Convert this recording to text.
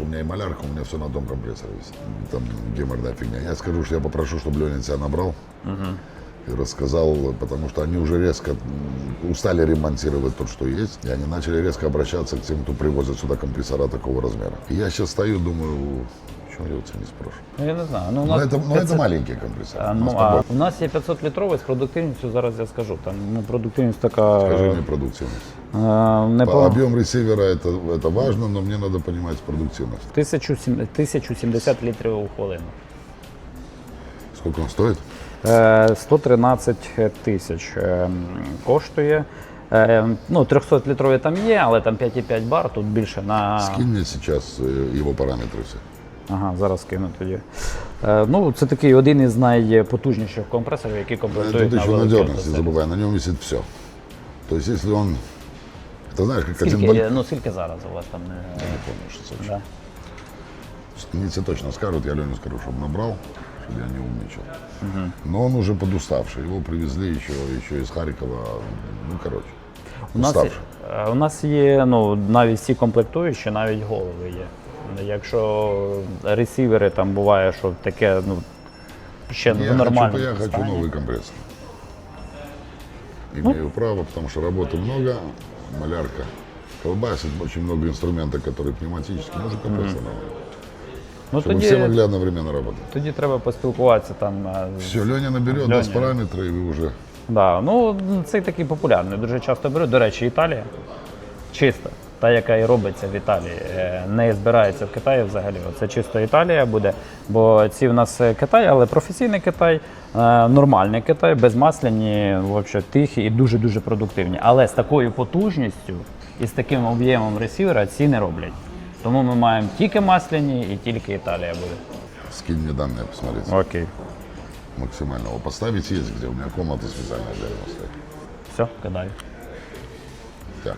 У меня и малярка, у меня все на одном компрессоре висит. Там геморная фигня. Я скажу, что я попрошу, чтобы Леня тебя набрал и рассказал, потому что они уже резко м, устали ремонтировать то, что есть, и они начали резко обращаться к тем, кто привозит сюда компрессора такого размера. И я сейчас стою, думаю, что я вот не спрошу. Ну, я не знаю. Ну, у Но нас это, но 500 это маленькие компрессоры. А, У Ну, нас а побольше. у нас є 500 літровий з продуктивністю, зараз я скажу. Там ну, продуктивність така Скажи е, мне продуктивность. не По- по Объем ресивера это, это важно, но мне надо понимать продуктивность. 1000 1070 літрів у хвилину. Сколько он стоит? Е, 113 тисяч е, коштує. Е, Ну, 300 літрові там є, але там 5,5 бар, тут більше на. Скинь мне сейчас э, его параметры все. Ага, зараз кину тоді. Е, Ну, це такий один із найпотужніших компресорів, які комплектують Тут на еще великі надежность, не автоселі. забывай, на нем висит все. То есть если он, ты знаешь, как один Скільки, боль... ну, скільки зараз у вас там? е, Не помню, 600. Да. Мне тебе точно скажут, я Леню скажу, чтобы набрал, чтобы я не умничал. Но он уже подуставший, его привезли еще, еще из Харькова, ну короче, У нас, уставший. е, у нас є ну, навіть всі комплектуючі, навіть голови є. Якщо ресівери там буває, що таке ну, ще Я в хочу, нормальному я хочу стані. новый компрессор. Имею право, потому что работы много, малярка колбасит, очень много инструментов, которые пневматические, нужен компрессор новый. Ну, Чтобы все тоді, могли одновременно работать. тоді треба поспілкуватися там. е, з- Все, Леня наберет, Леня. даст параметры, и вы уже... Да, ну цей такий популярний. Дуже часто беруть. До речі, Італія чиста. Та, яка і робиться в Італії, е, не збирається в Китаї взагалі. Це чисто Італія буде. Бо ці в нас е, Китай, але професійний Китай, е, нормальний Китай, безмасляні, взагалі, тихі і дуже-дуже продуктивні. Але з такою потужністю і з таким об'ємом ресівера ці не роблять. Тому ми маємо тільки масляні і тільки Італія буде. Скинь мне данные посмотреть. Окей. Максимально его поставить есть где. У меня комната специальная для этого стоит. Все, кидаю. Так.